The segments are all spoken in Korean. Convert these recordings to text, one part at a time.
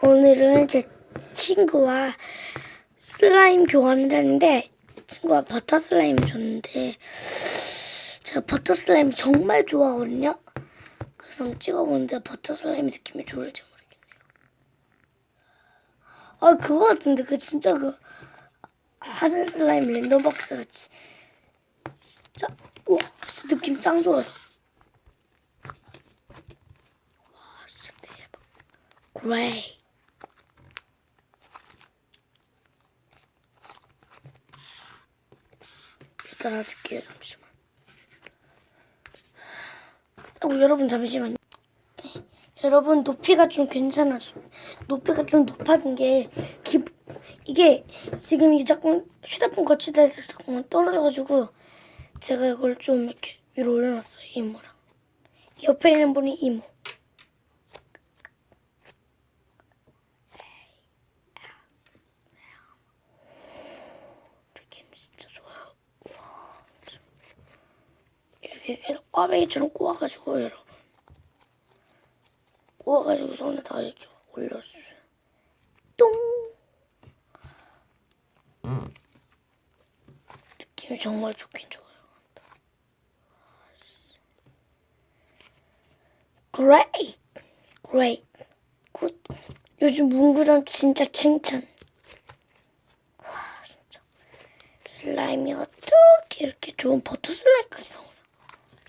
오늘은 제 친구와 슬라임 교환을 했는데 친구가 버터 슬라임을 줬는데 제가 버터 슬라임 정말 좋아하거든요. 그래서 찍어보는데 버터 슬라임 느낌이 좋을지 모르겠네요. 아 그거 같은데 그 진짜 그 하늘 슬라임 랜덤박스 같이 자, 와 느낌 짱 좋아요. 와 진짜 대박. 일단 놔줄게요 잠시만. 어, 여러분 잠시만요. 여러분 높이가 좀 괜찮아. 높이가 좀 높아진 게 기, 이게 지금 이게 자꾸 휴대폰 거치대에서 자꾸 떨어져가지고 제가 이걸 좀 이렇게 위로 올려놨어요 이모랑. 옆에 있는 분이 이모. 느낌 진짜 좋아요. 와, 이렇게 계속 꽈배기처럼 꼬아가지고 여러분. 꼬아가지고 손에다 이렇게 올렸어요. 똥. 느낌이 정말 좋긴 좋아요. Great, great, good. 요즘 문구랑 진짜 칭찬. 와 진짜 슬라임이 어떻게 이렇게 좋은 버터 슬라임까지 나오냐?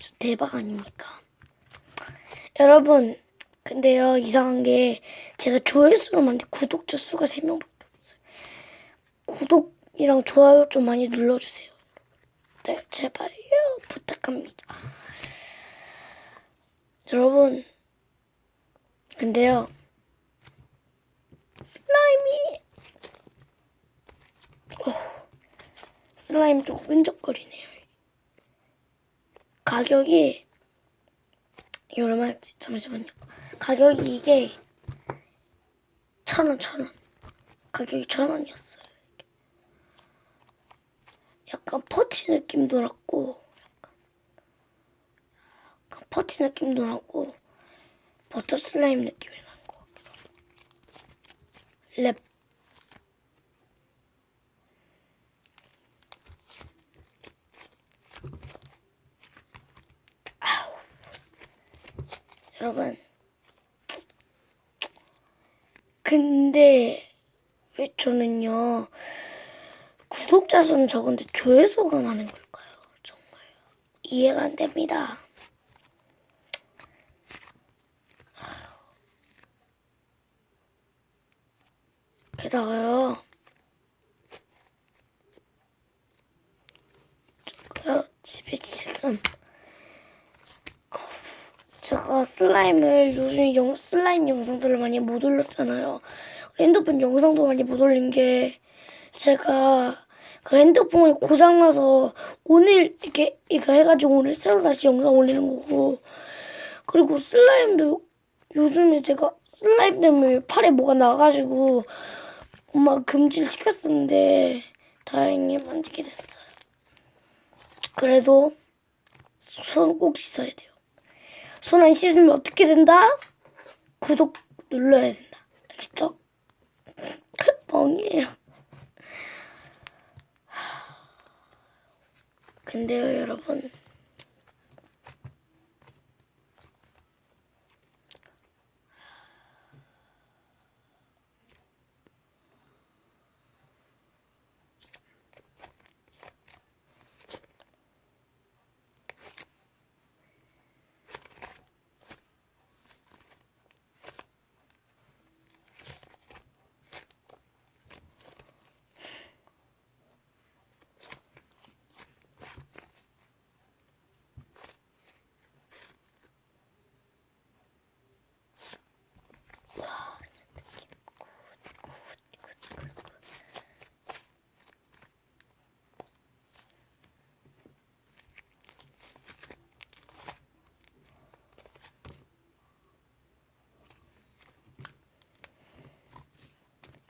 진짜 대박 아닙니까? 여러분 근데요 이상한 게 제가 조회수로 만든 구독자 수가 3명밖에 없어요. 구독이랑 좋아요 좀 많이 눌러주세요. 네 제발요 부탁합니다. 여러분 근데요 슬라임이 어, 슬라임 좀 끈적거리네요. 가격이 얼마였지? 잠시만요. 가격이 이게 천 원, 천 원. 가격이 천 원이었어요. 약간 퍼티 느낌도 났고, 약간, 퍼티 느낌도 나고, 버터 슬라임 느낌이 나는 것 같기도 하고. 랩. 여러분. 근데 왜 저는요 구독자 수는 적은데 조회수가 많은 걸까요? 정말 이해가 안 됩니다. 게다가요. 집에 지금 제가 슬라임을 요즘 영, 슬라임 영상들을 많이 못 올렸잖아요. 핸드폰 영상도 많이 못 올린 게 제가 그 핸드폰이 고장나서 오늘 이렇게 이거 해가지고 오늘 새로 다시 영상 올리는 거고 그리고 슬라임도 요즘에 제가 슬라임 때문에 팔에 뭐가 나가지고 엄마가 금지를 시켰었는데 다행히 만지게 됐어요. 그래도 손 꼭 씻어야 돼요. 손 안 씻으면 어떻게 된다? 구독 눌러야 된다. 알겠죠? 멍이에요. 근데요, 여러분.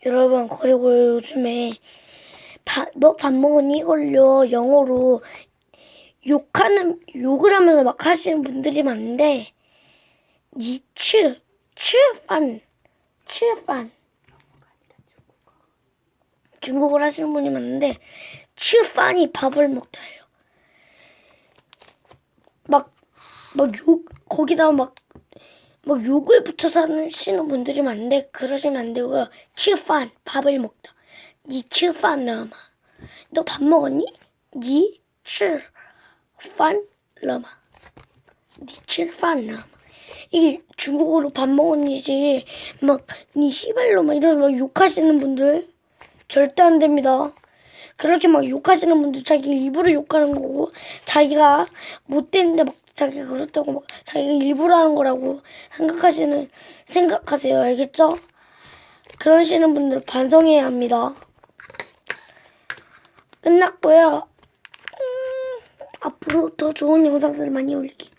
여러분 그리고 요즘에 너 밥 먹었니? 이걸요 영어로 욕하는 욕을 하면서 막 하시는 분들이 많은데 니츠 츠판 치판 중국어를 하시는 분이 많은데 치판이 밥을 먹다예요. 막 막 욕 거기다 막 막 욕을 붙여서 하시는 분들이 많은데 그러시면 안 되고요. 치판 밥을 먹다. 니 치판 러마. 너 밥 먹었니? 니 치판 러마. 니 치판 러마. 이게 중국어로 밥 먹었니지 막니 막 이러면서 막 욕하시는 분들 절대 안 됩니다. 그렇게 막 욕하시는 분들 자기 일부러 욕하는 거고 자기가 못되는데 막 자기가 그렇다고 막 자기가 일부러 하는 거라고 생각하시는 생각하세요 알겠죠? 그러시는 분들 반성해야 합니다. 끝났고요. 음, 앞으로 더 좋은 영상들 많이 올릴게요.